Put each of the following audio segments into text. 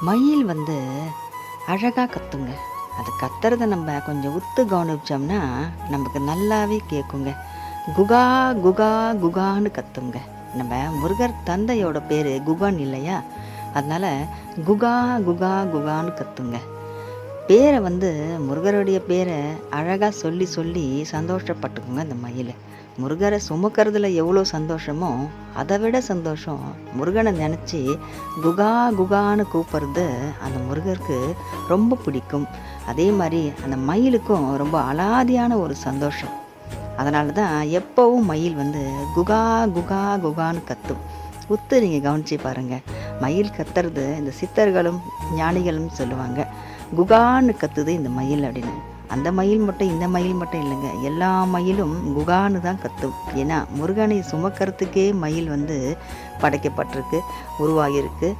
மயில் வந்து அழகாக கத்துங்க. அது கத்துறத நம்ம கொஞ்சம் உத்து கவனிச்சோம்னா நமக்கு நல்லாவே கேட்குங்க குகா குகா குகான்னு கத்துங்க. நம்ம முருகர் தந்தையோட பேர் குகான் இல்லையா? அதனால் குகா குகா குகான்னு கத்துங்க. பேரை வந்து முருகருடைய பேரை அழகாக சொல்லி சொல்லி சந்தோஷப்பட்டுக்குங்க இந்த மயில். முருகரை சுமக்கிறதுல எவ்வளோ சந்தோஷமோ அதை விட சந்தோஷம் முருகனை நினச்சி குகா குகான்னு கூப்பிட்றது அந்த முருகருக்கு ரொம்ப பிடிக்கும். அதே மாதிரி அந்த மயிலுக்கும் ரொம்ப அலாதியான ஒரு சந்தோஷம். அதனால தான் எப்போவும் மயில் வந்து குகா குகா குகான்னு கத்தும். உத்து நீங்கள் கவனிச்சு பாருங்கள் மயில் கத்துறது இந்த சித்தர்களும் ஞானிகளும் சொல்லுவாங்க. குகான்னு கத்துது இந்த மயில் அப்படின்னு. அந்த மயில் மட்டும் இந்த மயில் மட்டும் இல்லைங்க. எல்லா மயிலும் குகான்னு தான் கத்தும். ஏன்னா முருகனை சுமக்கிறதுக்கே மயில் வந்து படைக்கப்பட்டிருக்கு உருவாகியிருக்கு.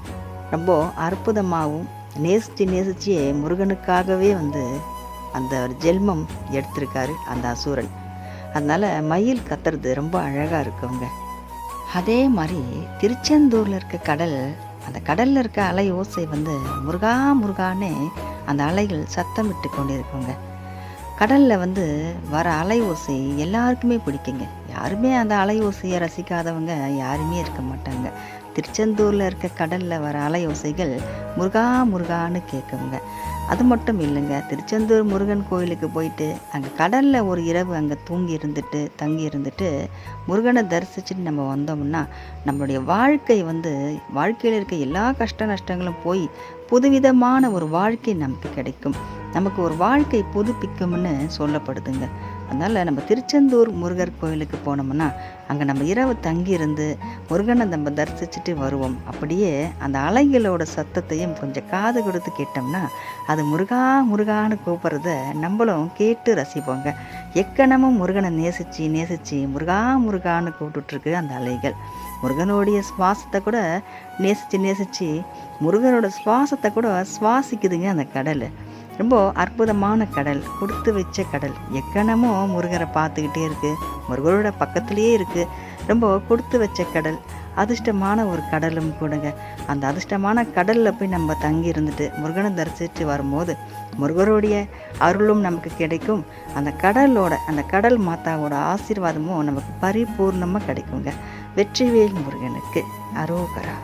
ரொம்ப அற்புதமாகவும் நேசித்து நேசிச்சு முருகனுக்காகவே வந்து அந்த ஒரு ஜென்மம் எடுத்திருக்காரு அந்த அசூரன். அதனால் மயில் கத்துறது ரொம்ப அழகாக இருக்குங்க. அதே மாதிரி திருச்செந்தூரில் இருக்க கடல் அந்த கடலில் இருக்க அலை ஓசை வந்து முருகா முருகான்னு அந்த அலைகள் சத்தமிட்டு கொண்டிருக்குங்க. கடலில் வந்து வர அலை ஓசை எல்லாருக்குமே பிடிக்குங்க. யாருமே அந்த அலை ஓசையை ரசிக்காதவங்க யாருமே இருக்க மாட்டாங்க. திருச்செந்தூரில் இருக்க கடலில் வர அலை ஓசைகள் முருகா முருகான்னு கேட்குங்க அது மட்டும் இல்லைங்க. திருச்செந்தூர் முருகன் கோயிலுக்கு போயிட்டு அங்கே கடலில் ஒரு இரவு அங்கே தூங்கி இருந்துட்டு தங்கி இருந்துட்டு முருகனை தரிசிச்சுட்டு நம்ம வந்தோம்னா நம்மளுடைய வாழ்க்கை வந்து வாழ்க்கையில் இருக்க எல்லா கஷ்ட நஷ்டங்களும் போய் புதுவிதமான ஒரு வாழ்க்கை நமக்கு கிடைக்கும். நமக்கு ஒரு வாழ்க்கை புதுப்பிக்கும்னு சொல்லப்படுதுங்க. அதனால் நம்ம திருச்செந்தூர் முருகர் கோயிலுக்கு போனோம்னா அங்கே நம்ம இரவு தங்கியிருந்து முருகனை நம்ம தரிசிச்சுட்டு வருவோம். அப்படியே அந்த அலைகளோட சத்தத்தையும் கொஞ்சம் காது கொடுத்து கேட்டோம்னா அது முருகா முருகான்னு கூப்பிட்றத நம்மளும் கேட்டு ரசிப்போங்க. எக்கணமும் முருகனை நேசித்து நேசித்து முருகா முருகான்னு கூப்பிட்டுட்ருக்கு அந்த அலைகள். முருகனுடைய சுவாசத்தை கூட நேசித்து நேசித்து முருகனோட சுவாசத்தை கூட சுவாசிக்குதுங்க அந்த கடல். ரொம்ப அற்புதமான கடல் கொடுத்து வச்ச கடல். எக்கணமும் முருகரை பார்த்துக்கிட்டே இருக்குது முருகரோட பக்கத்துலேயே இருக்குது ரொம்ப கொடுத்து வச்ச கடல். அதிர்ஷ்டமான ஒரு கடலும் கூடங்க. அந்த அதிர்ஷ்டமான கடலில் போய் நம்ம தங்கி இருந்துட்டு முருகனை தரிசித்து வரும்போது முருகருடைய அருளும் நமக்கு கிடைக்கும். அந்த கடலோட அந்த கடல் மாதாவோட ஆசீர்வாதமும் நமக்கு பரிபூர்ணமாக கிடைக்குங்க. வெற்றிவேல் முருகனுக்கு. அரோகரா.